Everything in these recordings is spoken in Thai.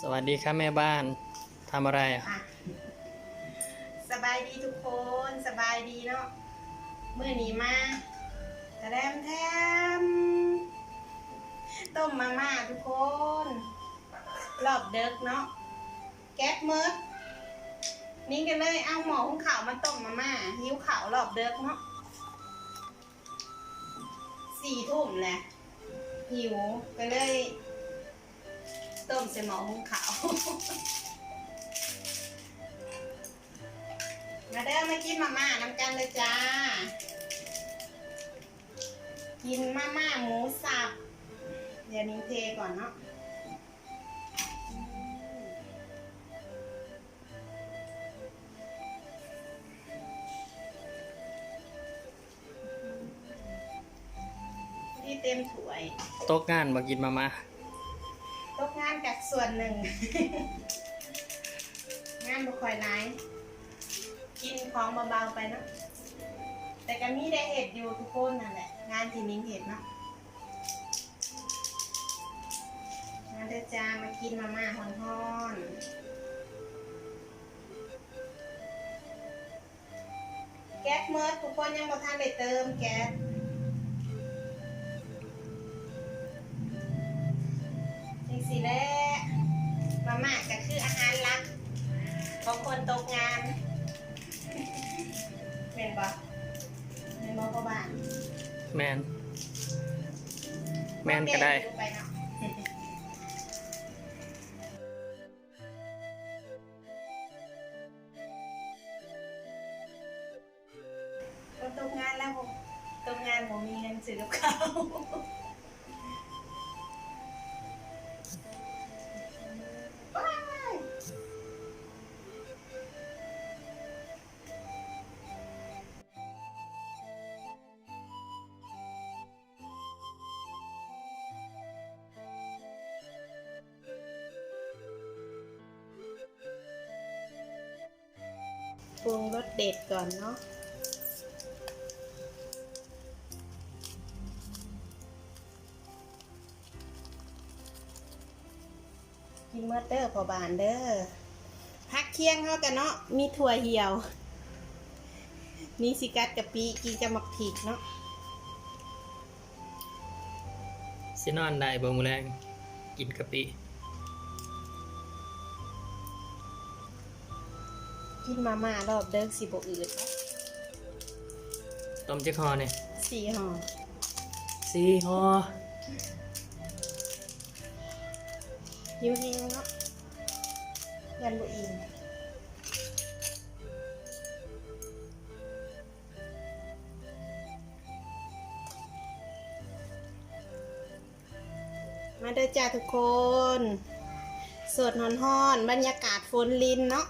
สวัสดีครับแม่บ้านทำอะไรอะอะสบายดีทุกคนสบายดีเนาะเมื่อนี้มาแถมแถมต้มมาม่าทุกคน รอบเด็กเนาะแก๊สเมิดนี่งกันเลยเอาหมอหุงขาวมาต้มมาม่าหิวขาวรอบเด็กเนาะสี่ทุ่มแหละหิวก็เลย ต้มใส่หมอหุงข้าว มาเด้อมากินมาม่าน้ำกันเลยจ้า กินมาม่าหมูสับ เดี๋ยวนิ้งเทก่อนเนาะนี่เต็มถ้วย โต๊ะงานมากินมามาตกงา ส่วนหนึ่ง งานบุคอยไลายกินของเบาๆไปเนาะแต่ก็มีได้เห็ดอยู่ทุกคนนั่นแหละงานที่นิ้งเห็ดเนาะงานเดจ้ามากินมาม่าฮอนๆแก๊สเมิร์ดทุกคนยังบ่ทันได้เติมแก๊ส มาม่าก็คืออาหารหลักของคนตกงานเห็นปะเห็นบ่พ่อบ้านแมนแมนก็ได้ไปเนาะคนตกงานแล้วผมตกงานผมมีเงินซื้อกับข้าวว้ ปรุงรสเด็ดก่อนเนาะกินเมื่อเด้อพอบานเด้อพักเคียงเข้ากันเนาะมีถั่วเหี่ยว มีสิกัดกะปิกินกับหมักผิกเนาะสินอนได้บ่มือแรงกินกะปิ กินมาม่ารอบเด้อสิบอืดเนาะต้มเจ๊คอเนี่ยสี่ห่อสีฮอยิ้วเฮงเนาะยันบุอินมาเด้อจ้าทุกคน สดนอนห้อนๆบรรยากาศฝนลินเนาะ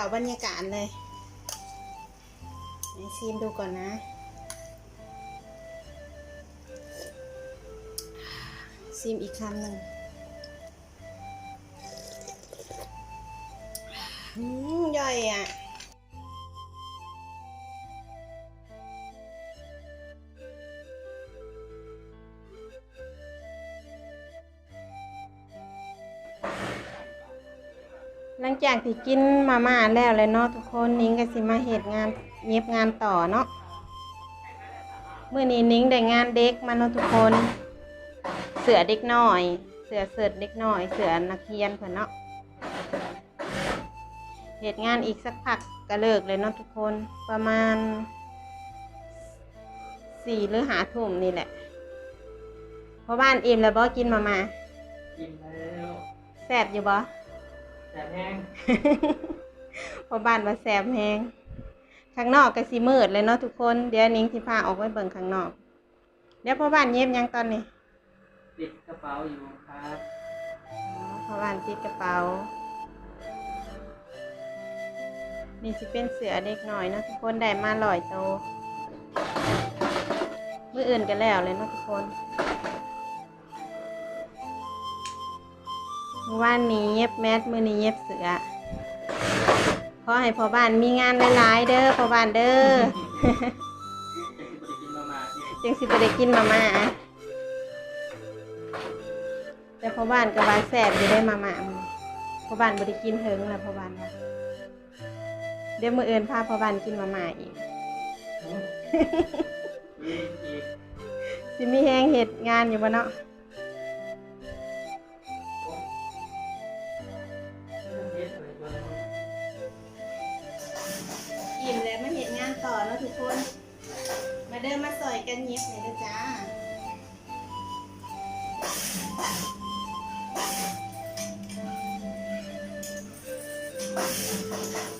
ข่าบรรยากาศเลยชิมดูก่อนนะชิมอีกคำหนึ่งอืมย่อยอะ หลังจากที่กินมาม่าแล้วเลยเนาะทุกคนนิ้งก็สิมาเหตุงานเย็บงานต่อเนาะเมื่อนี้นิ้งได้งานเด็กมาเนาะทุกคน เสือเด็กน้อย เสือเสิร์ตเด็กน้อย เสือนักเรียนเพิ่นเนาะเหตุงานอีกสักพักก็เลิกเลยเนาะทุกคนประมาณสี่หรือหาทุ่มนี่แหละเพราะบ้านอิ่มแล้วบ่กินมามากินแล้วแซ่บอยู่บ่ แต่แห้งเพราะบ้านว่าแซ่บแฮงข้างนอกก็สิมืดเลยเนาะทุกคน เดี๋ยวนิ้งสิพาออกไปเบิ่งข้างนอก เดี๋ยวพ่อบ้านเย็บหยังตอนนี้ ติดกระเป๋าอยู่ครับอ๋อเพราะว่าติดกระเป๋า นี่สิเป็นเสือเด็กหน่อยเนาะทุกคนได้มาลอยโต มืออื่นกันแล้วเลยเนาะทุกคน มือวานนี้เย็บแมสมือนี้เย็บเสือขอให้พ่อบ้านมีงานหลายๆเด้อพ่อบ้านเด้อจึงสิไปได็กกินมาม่าแต่พ่อบ้านกับบ้านแสบอยู่ได้มาม่าพ่อบ้านบริกินเฮิงแล้วพ่อบ้านเดี๋ยวมือเอินพาพ่อบ้านกินมาม่าอีกสิมีแห้งเห็ดงานอยู่บ่เนาะ ทุกคน มาเดินมาสอยกันเย็บหน่อยนะจ้าอ